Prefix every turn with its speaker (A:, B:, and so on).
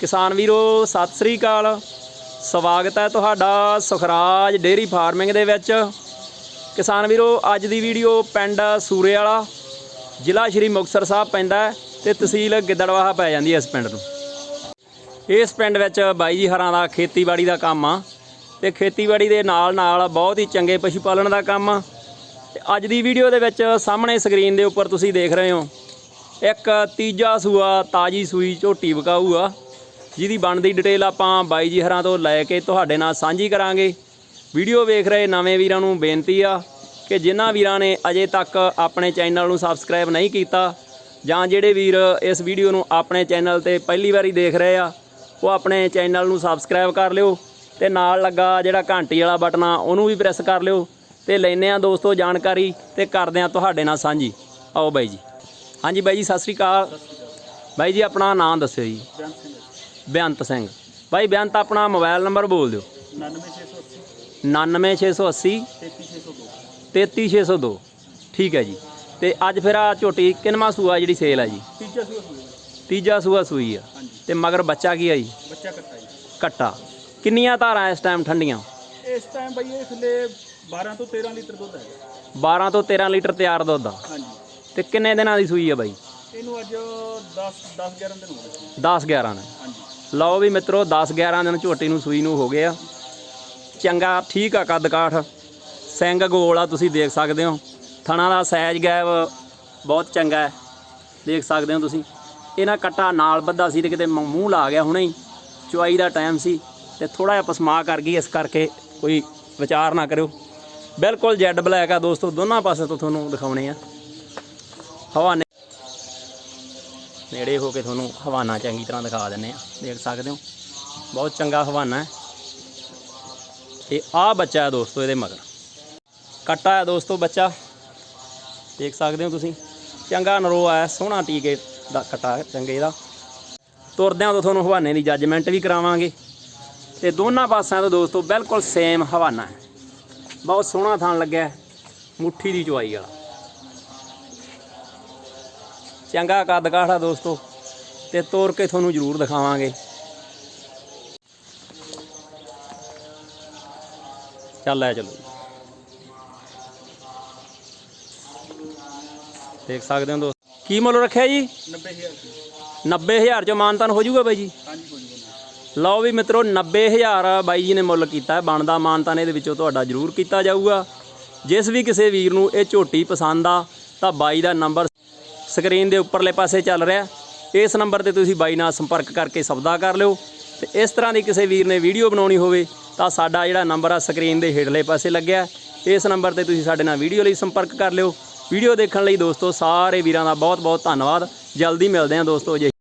A: ਕਿਸਾਨ ਵੀਰੋ, ਸਤਿ ਸ੍ਰੀ ਅਕਾਲ। ਸਵਾਗਤ ਹੈ ਤੁਹਾਡਾ ਸੁਖਰਾਜ ਡੇਅਰੀ ਫਾਰਮਿੰਗ ਦੇ ਵਿੱਚ। ਕਿਸਾਨ ਵੀਰੋ, ਅੱਜ ਦੀ ਵੀਡੀਓ ਪਿੰਡ ਸੂਰੇ ਵਾਲਾ ਜ਼ਿਲ੍ਹਾ ਸ਼੍ਰੀ ਮੁਕਤਸਰ ਸਾਹਿਬ ਪੈਂਦਾ ਹੈ ਤੇ ਤਹਿਸੀਲ ਗਿੱਦੜਵਾਹਾ ਪੈ ਜਾਂਦੀ ਹੈ ਇਸ ਪਿੰਡ ਨੂੰ। ਇਸ ਪਿੰਡ ਵਿੱਚ ਬਾਈ ਜੀ ਹਰਾਂ ਦਾ ਖੇਤੀਬਾੜੀ ਦਾ ਕੰਮ ਆ ਤੇ ਖੇਤੀਬਾੜੀ ਦੇ ਨਾਲ ਨਾਲ ਬਹੁਤ ਹੀ ਚੰਗੇ ਪਸ਼ੂ ਪਾਲਣ ਦਾ ਕੰਮ ਆ। ਤੇ ਅੱਜ ਦੀ ਵੀਡੀਓ ਦੇ ਵਿੱਚ ਸਾਹਮਣੇ ਸਕਰੀਨ ਦੇ ਉੱਪਰ ਤੁਸੀਂ ਦੇਖ ਰਹੇ ਹੋ, ਇੱਕ ਤੀਜਾ ਸੂਆ ਤਾਜੀ ਸੂਈ ਝੋਟੀ ਵਿਕਾਊ ਆ। ਜਿਹਦੀ ਬਣਦੀ ਡਿਟੇਲ ਆਪਾਂ ਬਾਈ ਜੀ ਹਰਾਂ ਤੋਂ ਲੈ ਕੇ ਤੁਹਾਡੇ ਨਾਲ ਸਾਂਝੀ ਕਰਾਂਗੇ। ਵੀਡੀਓ ਵੇਖ ਰਹੇ ਨਵੇਂ ਵੀਰਾਂ ਨੂੰ ਬੇਨਤੀ ਆ ਕਿ ਜਿਨ੍ਹਾਂ ਵੀਰਾਂ ਨੇ ਅਜੇ ਤੱਕ ਆਪਣੇ ਚੈਨਲ ਨੂੰ ਸਬਸਕ੍ਰਾਈਬ ਨਹੀਂ ਕੀਤਾ ਜਾਂ ਜਿਹੜੇ ਵੀਰ ਇਸ ਵੀਡੀਓ ਨੂੰ ਆਪਣੇ ਚੈਨਲ ਤੇ ਪਹਿਲੀ ਵਾਰੀ ਦੇਖ ਰਹੇ ਆ, ਉਹ ਆਪਣੇ ਚੈਨਲ ਨੂੰ ਸਬਸਕ੍ਰਾਈਬ ਕਰ ਲਿਓ ਤੇ ਨਾਲ ਲੱਗਾ ਜਿਹੜਾ ਘੰਟੀ ਵਾਲਾ ਬਟਨ ਆ, ਉਹਨੂੰ ਵੀ ਪ੍ਰੈਸ ਕਰ ਲਿਓ ਤੇ ਲੈਨੇ ਆ ਦੋਸਤੋ ਜਾਣਕਾਰੀ ਤੇ ਕਰਦੇ ਆ ਤੁਹਾਡੇ ਨਾਲ ਸਾਂਝੀ। ਆਓ ਬਾਈ ਜੀ। ਹਾਂਜੀ ਬਾਈ ਜੀ, ਸਤਿ ਸ੍ਰੀ ਅਕਾਲ। ਬਾਈ ਜੀ, ਆਪਣਾ ਨਾਮ ਦੱਸਿਓ ਜੀ। ਬੇਅੰਤ ਸਿੰਘ। ਬਾਈ ਬੇਅੰਤ ਆਪਣਾ ਮੋਬਾਈਲ ਨੰਬਰ ਬੋਲ ਦਿਓ। 99680 33602 ਠੀਕ ਹੈ ਜੀ। ਤੇ ਅੱਜ ਫਿਰ ਆ ਝੋਟੀ ਕਿੰਨਵਾਂ ਸੂਆ ਜਿਹੜੀ ਸੇਲ ਆ ਜੀ?
B: ਤੀਜਾ ਸੂਆ ਸੂਆ
A: ਤੀਜਾ ਸੂਆ ਸੂਈ ਆ। ਤੇ ਮਗਰ ਬੱਚਾ ਕੀ ਆ ਜੀ?
B: ਬੱਚਾ ਕੱਟਾ ਜੀ।
A: ਕੱਟਾ। ਕਿੰਨੀਆਂ ਧਾਰਾਂ ਇਸ ਟਾਈਮ ਠੰਡੀਆਂ?
B: ਇਸ ਟਾਈਮ ਬਈ ਇਹ ਥੱਲੇ 12 ਤੋਂ 13 ਲੀਟਰ ਦੁੱਧ ਹੈਗਾ।
A: 12 ਤੋਂ 13 ਲੀਟਰ ਤਿਆਰ ਦੁੱਧ ਆ।
B: ਹਾਂਜੀ।
A: ਤੇ ਕਿੰਨੇ ਦਿਨਾਂ ਦੀ ਸੂਈ ਆ ਬਾਈ?
B: ਇਹਨੂੰ ਅੱਜ 10 10 11 ਦਿਨ ਹੋ ਗਏ ਸੀ।
A: 10 11 ਦਿਨ।
B: ਹਾਂਜੀ।
A: ਲਓ ਵੀ ਮਿੱਤਰੋ 10 11 ਦਿਨ ਝੋਟੀ ਨੂੰ ਸੂਈ ਨੂੰ ਹੋ ਗਏ ਆ। ਚੰਗਾ ਠੀਕ ਆ ਕੱਦ ਕਾਠ। ਸਿੰਘ ਗੋਲ ਆ ਤੁਸੀਂ ਦੇਖ ਸਕਦੇ ਹੋ। ਥਣਾ ਦਾ ਸਾਈਜ਼ ਗੈਪ ਬਹੁਤ ਚੰਗਾ ਹੈ। ਦੇਖ ਸਕਦੇ ਹੋ ਤੁਸੀਂ। ਇਹਨਾਂ ਕੱਟਾ ਨਾਲ ਬੱਧਾ ਸੀ ਤੇ ਕਿਤੇ ਮੂੰਹ ਲਾ ਗਿਆ ਹੁਣੇ ਹੀ। ਚੁਆਈ ਦਾ ਟਾਈਮ ਸੀ ਤੇ ਥੋੜਾ ਜਿਹਾ ਪਸਮਾ ਕਰ ਗਈ ਇਸ ਕਰਕੇ ਕੋਈ ਵਿਚਾਰ ਨਾ ਕਰਿਓ। ਬਿਲਕੁਲ ਜੈਡ ਬਲੈਕ ਆ ਦੋਸਤੋ ਦੋਨਾਂ ਪਾਸੇ ਤੋਂ ਤੁਹਾਨੂੰ ਦਿਖਾਉਣੇ ਆ। ਹਵਾਨੇ ਨੇੜੇ ਹੋ ਕੇ ਤੁਹਾਨੂੰ ਹਵਾਨਾ ਚੰਗੀ ਤਰ੍ਹਾਂ ਦਿਖਾ ਦਿੰਨੇ ਆ ਦੇਖ ਸਕਦੇ ਹੋ। ਬਹੁਤ ਚੰਗਾ ਹਵਾਨਾ ਹੈ। ਤੇ ਆ ਬੱਚਾ ਹੈ ਦੋਸਤੋ ਇਹਦੇ ਮਗਰ। ਕੱਟਾ ਹੈ ਦੋਸਤੋ ਬੱਚਾ। ਦੇਖ ਸਕਦੇ ਹੋ ਤੁਸੀਂ। ਚੰਗਾ ਨਰੋ ਆਇਆ, ਸੋਹਣਾ ਟੀਕੇ ਦਾ ਕੱਟਾ ਚੰਗੇ ਦਾ। ਤੁਰਦਿਆਂ ਤੋਂ ਤੁਹਾਨੂੰ ਹਵਾਨੇ ਦੀ ਜੱਜਮੈਂਟ ਵੀ ਕਰਾਵਾਂਗੇ। ਤੇ ਦੋਨਾਂ ਪਾਸਿਆਂ ਤੋਂ ਦੋਸਤੋ ਬਿਲਕੁਲ ਸੇਮ ਹਵਾਨਾ ਹੈ। ਬਹੁਤ ਸੋਹਣਾ ਥਾਣ ਲੱਗਿਆ ਮੁੱਠੀ ਦੀ ਚੁਆਈ ਵਾਲਾ। ਚੰਗਾ ਕੱਦ ਕਾਠਾ ਦੋਸਤੋ ਤੇ ਤੋਰ ਕੇ ਤੁਹਾਨੂੰ ਜ਼ਰੂਰ ਦਿਖਾਵਾਂਗੇ। ਚੱਲ ਲੈ ਚਲੋ। ਦੇਖ ਸਕਦੇ ਹੋ ਦੋਸਤੋ ਕੀ ਮੁੱਲ ਰੱਖਿਆ ਜੀ?
B: 90000 ਦੀ
A: 90000 ਚ ਮਾਨਤਾਨ ਹੋ ਜਾਊਗਾ ਬਾਈ ਜੀ?
B: ਹਾਂਜੀ
A: ਲਓ ਵੀ ਮਿੱਤਰੋ 90000 ਬਾਈ ਜੀ ਨੇ ਮੁੱਲ ਕੀਤਾ ਹੈ ਬਣਦਾ ਮਾਨਤਾਨ ਇਹਦੇ ਵਿੱਚੋਂ ਤੁਹਾਡਾ ਜ਼ਰੂਰ ਕੀਤਾ ਜਾਊਗਾ। ਜਿਸ ਵੀ ਕਿਸੇ ਵੀਰ ਨੂੰ ਇਹ ਝੋਟੀ ਪਸੰਦ ਆ ਤਾਂ ਬਾਈ ਦਾ ਨੰਬਰ ਸਕਰੀਨ ਦੇ ਉੱਪਰਲੇ ਪਾਸੇ ਚੱਲ ਰਿਹਾ। ਇਸ ਨੰਬਰ ਤੇ ਤੁਸੀਂ ਬਾਈ ਨਾਲ ਸੰਪਰਕ ਕਰਕੇ ਸੌਦਾ ਕਰ ਲਿਓ। ਤੇ ਇਸ ਤਰ੍ਹਾਂ ਦੀ ਕਿਸੇ ਵੀਰ ਨੇ ਵੀਡੀਓ ਬਣਾਉਣੀ ਹੋਵੇ, ਤਾਂ ਸਾਡਾ ਜਿਹੜਾ ਨੰਬਰ ਆ ਸਕਰੀਨ ਦੇ ਹੇਠਲੇ ਪਾਸੇ ਲੱਗਿਆ ਇਸ ਨੰਬਰ ਤੇ ਤੁਸੀਂ ਸਾਡੇ ਨਾਲ ਵੀਡੀਓ ਲਈ ਸੰਪਰਕ ਕਰ ਲਿਓ। ਵੀਡੀਓ ਦੇਖਣ ਲਈ ਦੋਸਤੋ, ਸਾਰੇ ਵੀਰਾਂ ਦਾ ਬਹੁਤ ਬਹੁਤ ਧੰਨਵਾਦ। ਜਲਦੀ ਮਿਲਦੇ ਹਾਂ ਦੋਸਤੋ ਜੀ